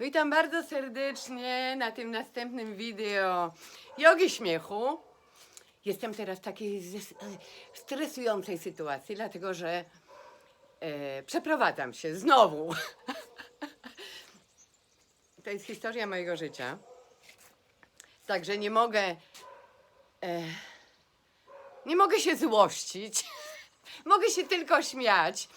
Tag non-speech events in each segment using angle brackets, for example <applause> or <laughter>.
Witam bardzo serdecznie na tym następnym wideo jogi śmiechu. Jestem teraz w takiej e, stresującej sytuacji, dlatego że e, przeprowadzam się znowu. <laughs> to jest historia mojego życia. Także nie mogę. E, nie mogę się złościć. <laughs> mogę się tylko śmiać.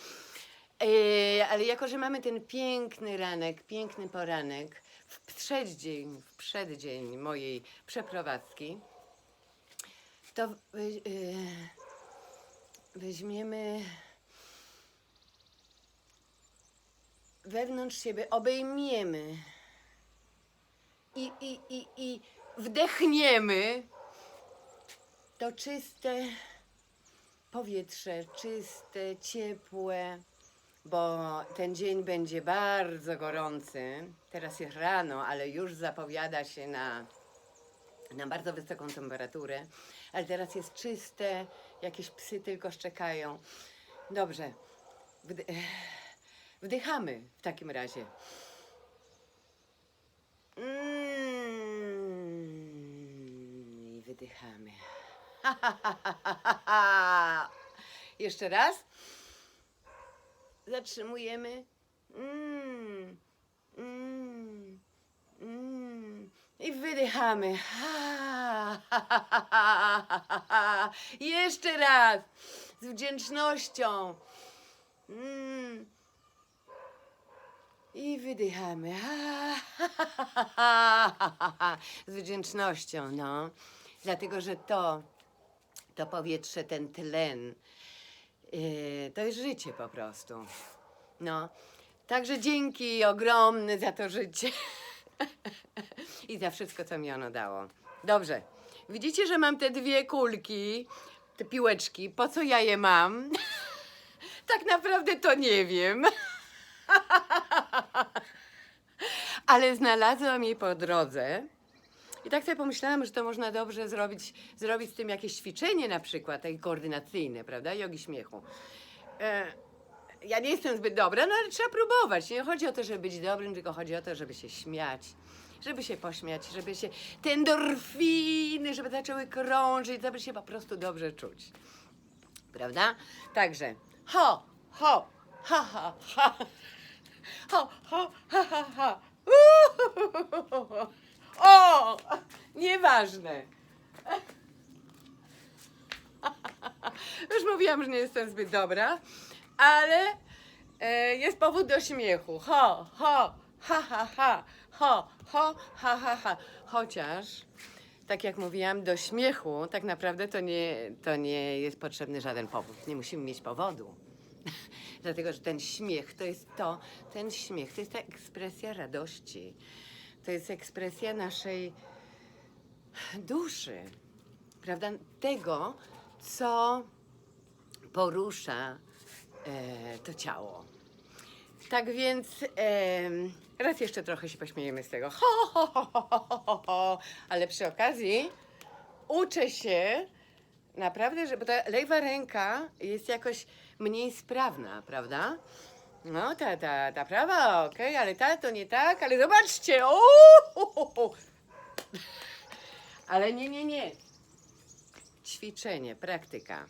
E, ale jako, że mamy ten piękny ranek, piękny poranek, w przeddzień, w przeddzień mojej przeprowadzki, to e, weźmiemy wewnątrz siebie, obejmiemy i, i, i, i wdechniemy to czyste powietrze, czyste, ciepłe, bo ten dzień będzie bardzo gorący. Teraz jest rano, ale już zapowiada się na, na bardzo wysoką temperaturę. Ale teraz jest czyste, jakieś psy tylko szczekają. Dobrze, Wdy- <sighs> wdychamy w takim razie. Mm, I wydychamy. <laughs> Jeszcze raz. Zatrzymujemy. Mm, mm, mm. I wydychamy. <laughs> Jeszcze raz. Z wdzięcznością. Mm. I wydychamy. <laughs> Z wdzięcznością, no. Dlatego, że to, to powietrze, ten tlen, yy, to jest życie po prostu. No. Także dzięki ogromne za to życie. <laughs> I za wszystko, co mi ono dało. Dobrze. Widzicie, że mam te dwie kulki, te piłeczki. Po co ja je mam? <laughs> tak naprawdę to nie wiem. <laughs> Ale znalazłam je po drodze. I tak sobie pomyślałam, że to można dobrze zrobić, zrobić z tym jakieś ćwiczenie na przykład, takie koordynacyjne, prawda? Jogi śmiechu. E, ja nie jestem zbyt dobra, no ale trzeba próbować. Nie chodzi o to, żeby być dobrym, tylko chodzi o to, żeby się śmiać. Żeby się pośmiać, żeby się te endorfiny, żeby zaczęły krążyć, żeby się po prostu dobrze czuć. Prawda? Także ho, ho, ha, ha, ha. Ho, ho, ha, ha, ha. Uhuhuhuhu. O! Nieważne. Już mówiłam, że nie jestem zbyt dobra, ale e, jest powód do śmiechu. Ho, ho, ha, ha, ha, ho, ho, ha, ha, ha. Chociaż, tak jak mówiłam, do śmiechu tak naprawdę to nie, to nie jest potrzebny żaden powód. Nie musimy mieć powodu. <laughs> Dlatego, że ten śmiech to jest to, ten śmiech to jest ta ekspresja radości. To jest ekspresja naszej duszy, prawda? Tego, co porusza e, to ciało. Tak więc em, raz jeszcze trochę się pośmiejemy z tego. Ho, ho, ho, ho, ho, ho. Ale przy okazji uczę się naprawdę, że bo ta lewa ręka jest jakoś mniej sprawna, prawda? No, ta, ta, ta prawa, okej, ale ta to nie tak, ale zobaczcie! Ale nie, nie, nie. Ćwiczenie, praktyka.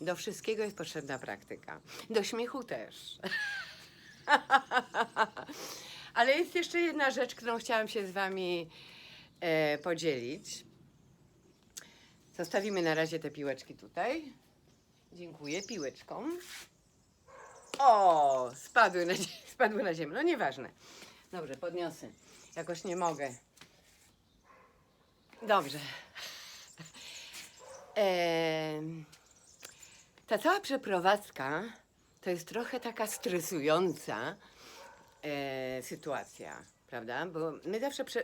Do wszystkiego jest potrzebna praktyka. Do śmiechu też. <laughs> Ale jest jeszcze jedna rzecz, którą chciałam się z Wami e, podzielić. Zostawimy na razie te piłeczki tutaj. Dziękuję piłeczkom. O, spadły na, <laughs> spadły na ziemię. No nieważne. Dobrze, podniosę. Jakoś nie mogę. Dobrze. <laughs> Em, ta cała przeprowadzka to jest trochę taka stresująca e, sytuacja, prawda? Bo my zawsze prze,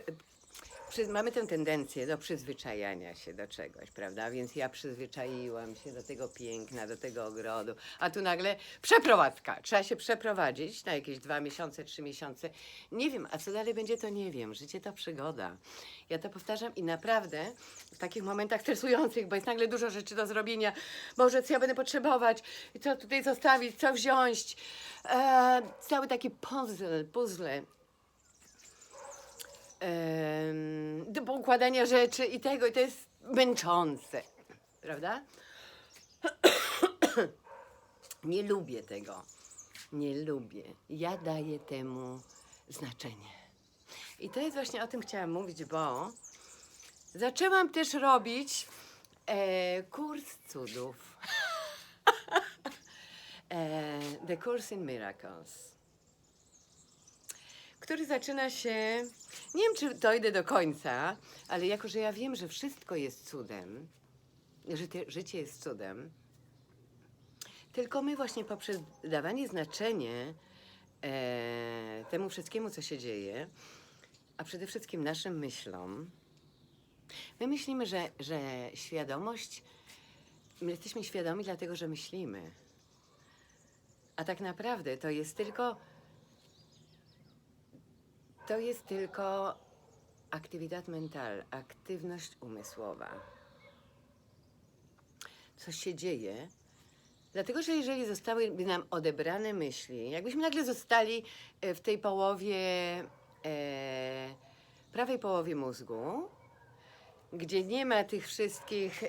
przy, mamy tę tendencję do przyzwyczajania się do czegoś, prawda? Więc ja przyzwyczaiłam się do tego piękna, do tego ogrodu, a tu nagle przeprowadzka. Trzeba się przeprowadzić na jakieś dwa miesiące, trzy miesiące. Nie wiem, a co dalej będzie, to nie wiem. Życie to przygoda. Ja to powtarzam i naprawdę w takich momentach stresujących, bo jest nagle dużo rzeczy do zrobienia. Boże, co ja będę potrzebować? Co tutaj zostawić? Co wziąć? E, cały taki puzzle, puzzle em, do poukładania rzeczy i tego, i to jest męczące, prawda? <clears throat> Nie lubię tego. Nie lubię. Ja daję temu znaczenie. I to jest właśnie o tym chciałam mówić, bo zaczęłam też robić e, kurs cudów. <laughs> e, The Course in Miracles. Który zaczyna się. Nie wiem, czy dojdę do końca, ale jako, że ja wiem, że wszystko jest cudem, że te, życie jest cudem, tylko my właśnie poprzez dawanie znaczenie e, temu wszystkiemu, co się dzieje, a przede wszystkim naszym myślom, my myślimy, że, że świadomość, my jesteśmy świadomi dlatego, że myślimy. A tak naprawdę to jest tylko, to jest tylko actividad mental, aktywność umysłowa. Coś się dzieje, Dlatego, że jeżeli zostałyby nam odebrane myśli, jakbyśmy nagle zostali e, w tej połowie, e, prawej połowie mózgu, gdzie nie ma tych wszystkich, e,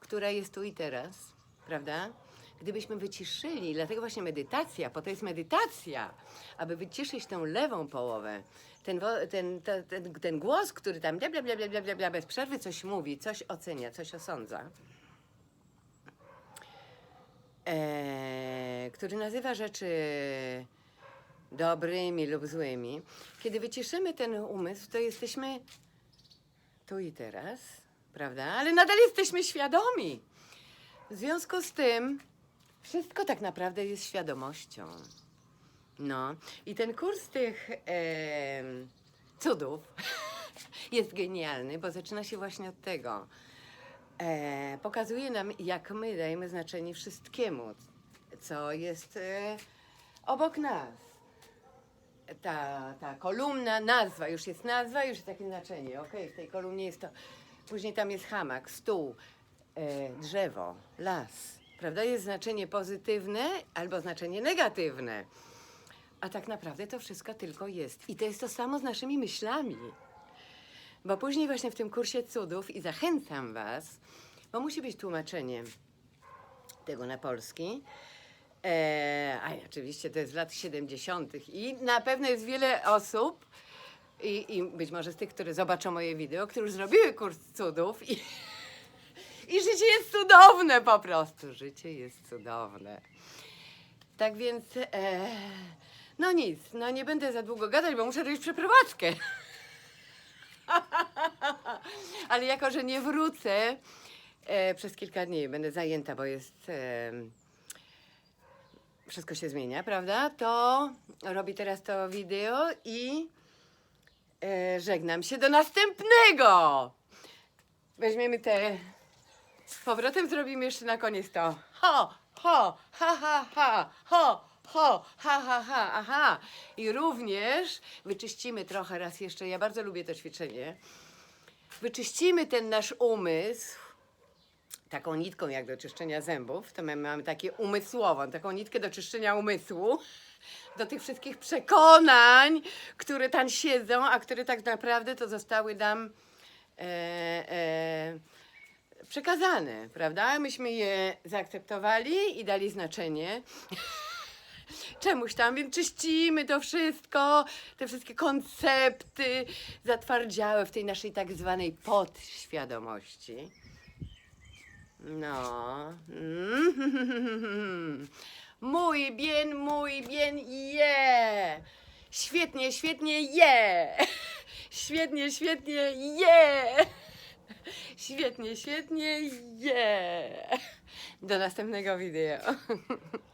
która jest tu i teraz, prawda? Gdybyśmy wyciszyli, dlatego właśnie medytacja, po to jest medytacja, aby wyciszyć tą lewą połowę, ten, ten, to- ten, ten głos, który tam bla, bla, bla, bla, bla, bla, bez przerwy coś mówi, coś ocenia, coś osądza e, który nazywa rzeczy dobrymi lub złymi, kiedy wyciszymy ten umysł, to jesteśmy tu i teraz, prawda? Ale nadal jesteśmy świadomi. W związku z tym wszystko tak naprawdę jest świadomością. No i ten kurs tych em, cudów <laughs> jest genialny, bo zaczyna się właśnie od tego e, pokazuje nam, jak my dajemy znaczenie wszystkiemu, co jest e, obok nas. Ta, ta kolumna, nazwa, już jest nazwa, już jest takie znaczenie. Okej, w tej kolumnie jest to. Później tam jest hamak, stół, e, drzewo, las. Prawda? Jest znaczenie pozytywne albo znaczenie negatywne. A tak naprawdę to wszystko tylko jest. I to jest to samo z naszymi myślami. Bo później właśnie w tym kursie cudów i zachęcam was, bo musi być tłumaczenie tego na polski. E, a oczywiście to jest z lat 70. i na pewno jest wiele osób i, i być może z tych, które zobaczą moje wideo, które już zrobiły kurs cudów i, i życie jest cudowne po prostu. Życie jest cudowne. Tak więc, e, no nic, no nie będę za długo gadać, bo muszę robić przeprowadzkę. <laughs> Ale jako, że nie wrócę e, przez kilka dni, będę zajęta, bo jest. E, wszystko się zmienia, prawda? To robię teraz to wideo i e, żegnam się do następnego. Weźmiemy te. Z powrotem zrobimy jeszcze na koniec to. Ho, ho, ha, ha, ha, ho, ho, ha, ha, ha, aha. I również wyczyścimy trochę raz jeszcze. Ja bardzo lubię to ćwiczenie. Wyczyścimy ten nasz umysł taką nitką jak do czyszczenia zębów. To my mamy takie umysłową, taką nitkę do czyszczenia umysłu. Do tych wszystkich przekonań, które tam siedzą, a które tak naprawdę to zostały nam e, e, przekazane, prawda? Myśmy je zaakceptowali i dali znaczenie. <laughs> Czemuś tam, więc czyścimy to wszystko, te wszystkie koncepty zatwardziałe w tej naszej tak zwanej podświadomości. No. <laughs> Mój bien, mój bien, je. Świetnie, świetnie, je. <laughs> Świetnie, świetnie, je. <laughs> Świetnie, świetnie, je. Do następnego wideo. <laughs>